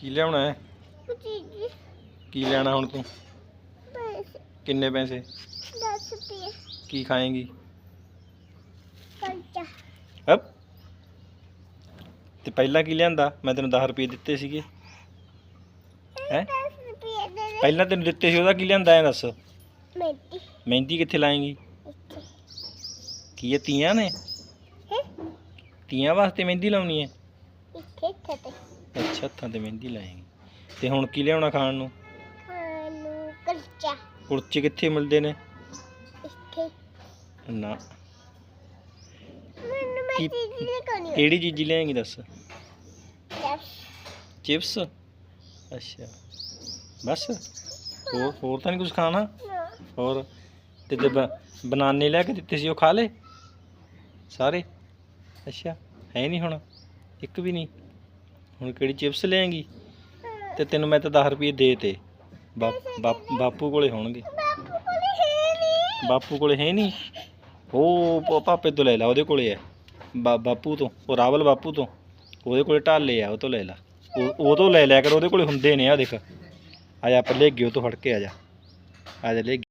ਕੀ ਲਿਆਉਣਾ ਹੈ? ਕੀ ਲੈਣਾ ਹੁਣ ਤੂੰ? ਬਸ ਕਿੰਨੇ ਪੈਸੇ? 10 ਰੁਪਏ। ਕੀ ਖਾਏਂਗੀ? ਕੰਚਾ ਹਪ ਤੇ ਪਹਿਲਾਂ ਕੀ ਲਿਆਂਦਾ? ਮੈਂ ਤੈਨੂੰ 10 ਰੁਪਏ ਦਿੱਤੇ ਸੀਗੇ। ਹੈ? 10 ਰੁਪਏ ਦੇ ਦੇ। ਪਹਿਲਾਂ ਤੈਨੂੰ ਦਿੱਤੇ ਸੀ ਉਹਦਾ ਕੀ ਲਿਆਂਦਾ ਐ ਦੱਸ? ਮੇਟੀ ਮਹਿੰਦੀ ਕਿੱਥੇ ਲਾਏਂਗੀ? ਇੱਥੇ। ਕੀ ਇਹ ਤੀਆਂ ਨੇ? ਹੈ? ਤੀਆਂ ਵਾਸਤੇ ਮਹਿੰਦੀ ਲਾਉਣੀ ਹੈ? ਇੱਥੇ ਇੱਥੇ ਤੇ। ਅੱਛਾ ਹੱਥਾਂ ਤੇ ਮਹਿੰਦੀ ਲਾਏਂਗੀ। ਤੇ ਹੁਣ ਕੀ ਲਿਆਉਣਾ ਖਾਣ ਨੂੰ? ਖਾਣੂ ਕੰਚਾ ਕੁਲਚੇ ਕਿੱਥੇ ਮਿਲਦੇ ਨੇ? ਇੱਥੇ। ਨਾ। ਮੈਨੂੰ ਮੈਂ ਕੀ- ਚੀਜ਼ ਨਹੀਂ ਕਰਨੀ ਕਿਹੜੀ ਚੀਜ਼ ਲਿਆਏਂਗੀ ਦੱਸ? ਚਿਪਸ। ਅੱਛਾ। ਬਸ। ਹੋਰ ਹੋਰ ਤਾਂ ਨਹੀਂ ਕੁਝ ਖਾਣਾ? ਨਾ। ਹੋਰ। ਤੇ ਤੇ ਬ- ਬਨਾਨੇ ਲੈ ਕੇ ਦਿੱਤੇ ਸੀ ਉਹ ਖਾ ਲੇ ਸਾਰੇ? ਅੱਛਾ। ਹੈ ਨਹੀਂ ਹੁਣ। ਇੱਕ ਵੀ ਨਹੀਂ। ਹੁਣ ਕਿਹੜੀ ਚਿਪਸ ਲਿਆਏਂਗੀ? ਤੇ ਤੈਨੂੰ ਮੈਂ ਤਾਂ 10 ਰੁਪਏ ਦੇ ਤੇ ਬਾਪ- ਬਾਪੂ ਕੋਲੇ ਹੋਣਗੇ। ਬਾਪੂ ਕੋਲ ਹੈ ਨਹੀਂ। ਕੋਲੇ ਹੈ ਨਹੀਂ ਉਹ ਪ- ਪਾਪੇ ਤੋਂ ਲੈ ਲਾ, ਉਹਦੇ ਕੋਲੇ ਹੈ। ਬਾ- ਬਾਪੂ ਤੋਂ, ਉਹ ਰਾਵਲ ਬਾਪੂ ਤੋਂ। ਉਹਦੇ ਕੋਲੇ ਢਾਲੇ ਆ, ਉਹ ਤੋਂ ਲੈ ਲਾ। ਉਹ ਉਹ ਤੋਂ ਲੈ ਲਿਆ ਕਰ, ਉਹਦੇ ਕੋਲੇ ਹੁੰਦੇ ਨੇ ਆ ਦੇਖ। ਆ ਜਾ, ਆਪਾਂ ਲੈ ਗਏ, ਉਹ ਤੋਂ ਫੜ ਕੇ ਆ ਜਾ। ਆ ਜਾ, ਲੈ